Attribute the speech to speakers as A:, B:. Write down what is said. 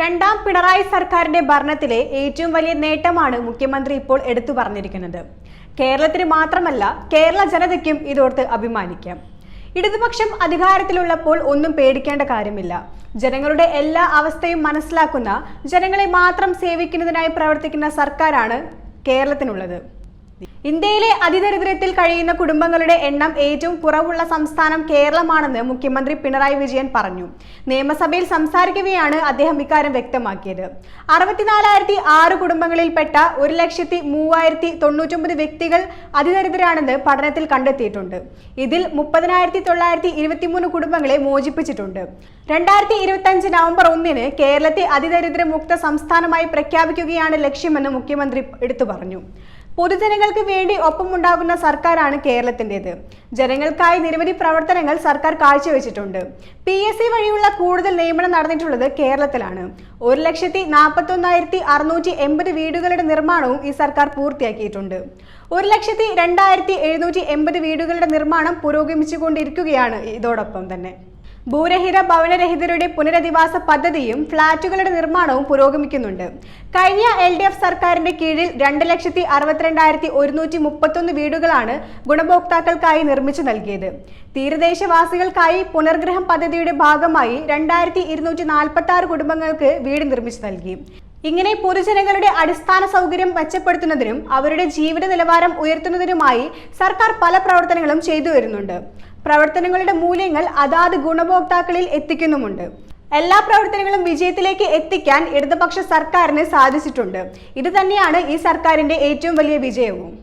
A: രണ്ടാം പിണറായി സർക്കാരിന്റെ ഭരണത്തിലെ ഏറ്റവും വലിയ നേട്ടമാണ് മുഖ്യമന്ത്രി ഇപ്പോൾ എടുത്തു പറഞ്ഞിരിക്കുന്നത് കേരളത്തിന് മാത്രമല്ല കേരള ജനതയ്ക്കും ഇതോർത്ത് അഭിമാനിക്കാം ഇടതുപക്ഷം അധികാരത്തിലുള്ളപ്പോൾ ഒന്നും പേടിക്കേണ്ട കാര്യമില്ല ജനങ്ങളുടെ എല്ലാ അവസ്ഥയും മനസ്സിലാക്കുന്ന ജനങ്ങളെ മാത്രം സേവിക്കുന്നതിനായി പ്രവർത്തിക്കുന്ന സർക്കാരാണ് കേരളത്തിനുള്ളത് ഇന്ത്യയിലെ അതിദരിദ്രത്തിൽ കഴിയുന്ന കുടുംബങ്ങളുടെ എണ്ണം ഏറ്റവും കുറവുള്ള സംസ്ഥാനം കേരളമാണെന്ന് മുഖ്യമന്ത്രി പിണറായി വിജയൻ പറഞ്ഞു നിയമസഭയിൽ സംസാരിക്കവെയാണ് അദ്ദേഹം ഇക്കാര്യം വ്യക്തമാക്കിയത് അറുപത്തിനാലായിരത്തി ആറ് കുടുംബങ്ങളിൽപ്പെട്ട ഒരു ലക്ഷത്തി മൂവായിരത്തി തൊണ്ണൂറ്റൊമ്പത് വ്യക്തികൾ അതിദരിദ്രരാണെന്ന് പഠനത്തിൽ കണ്ടെത്തിയിട്ടുണ്ട് ഇതിൽ മുപ്പതിനായിരത്തി തൊള്ളായിരത്തി ഇരുപത്തിമൂന്ന് കുടുംബങ്ങളെ മോചിപ്പിച്ചിട്ടുണ്ട് രണ്ടായിരത്തി ഇരുപത്തഞ്ച് നവംബർ ഒന്നിന് കേരളത്തെ അതിദരിദ്രമുക്ത സംസ്ഥാനമായി പ്രഖ്യാപിക്കുകയാണ് ലക്ഷ്യമെന്ന് മുഖ്യമന്ത്രി എടുത്തു പറഞ്ഞു പൊതുജനങ്ങൾക്ക് വേണ്ടി ഒപ്പമുണ്ടാകുന്ന സർക്കാരാണ് കേരളത്തിൻ്റെത് ജനങ്ങൾക്കായി നിരവധി പ്രവർത്തനങ്ങൾ സർക്കാർ കാഴ്ചവെച്ചിട്ടുണ്ട് പി എസ് സി വഴിയുള്ള കൂടുതൽ നിയമനം നടന്നിട്ടുള്ളത് കേരളത്തിലാണ് ഒരു ലക്ഷത്തി അറുന്നൂറ്റി എൺപത് വീടുകളുടെ നിർമ്മാണവും ഈ സർക്കാർ പൂർത്തിയാക്കിയിട്ടുണ്ട് ഒരു ലക്ഷത്തി രണ്ടായിരത്തി എഴുന്നൂറ്റി എൺപത് വീടുകളുടെ നിർമ്മാണം പുരോഗമിച്ചുകൊണ്ടിരിക്കുകയാണ് ഇതോടൊപ്പം തന്നെ ഭൂരഹിത ഭവനരഹിതരുടെ പുനരധിവാസ പദ്ധതിയും ഫ്ളാറ്റുകളുടെ നിർമ്മാണവും പുരോഗമിക്കുന്നുണ്ട് കഴിഞ്ഞ എൽ ഡി എഫ് സർക്കാരിന്റെ കീഴിൽ രണ്ട് ലക്ഷത്തി അറുപത്തിരണ്ടായിരത്തി ഒരുന്നൂറ്റി മുപ്പത്തൊന്ന് വീടുകളാണ് ഗുണഭോക്താക്കൾക്കായി നിർമ്മിച്ചു നൽകിയത് തീരദേശവാസികൾക്കായി പുനർഗ്രഹം പദ്ധതിയുടെ ഭാഗമായി രണ്ടായിരത്തി ഇരുന്നൂറ്റി നാൽപ്പത്തി ആറ് കുടുംബങ്ങൾക്ക് വീട് നിർമ്മിച്ചു നൽകി ഇങ്ങനെ പൊതുജനങ്ങളുടെ അടിസ്ഥാന സൗകര്യം മെച്ചപ്പെടുത്തുന്നതിനും അവരുടെ ജീവിത നിലവാരം ഉയർത്തുന്നതിനുമായി സർക്കാർ പല പ്രവർത്തനങ്ങളും ചെയ്തു വരുന്നുണ്ട് പ്രവർത്തനങ്ങളുടെ മൂല്യങ്ങൾ അതാത് ഗുണഭോക്താക്കളിൽ എത്തിക്കുന്നുമുണ്ട് എല്ലാ പ്രവർത്തനങ്ങളും വിജയത്തിലേക്ക് എത്തിക്കാൻ ഇടതുപക്ഷ സർക്കാരിന് സാധിച്ചിട്ടുണ്ട് ഇത് തന്നെയാണ് ഈ സർക്കാരിന്റെ ഏറ്റവും വലിയ വിജയവും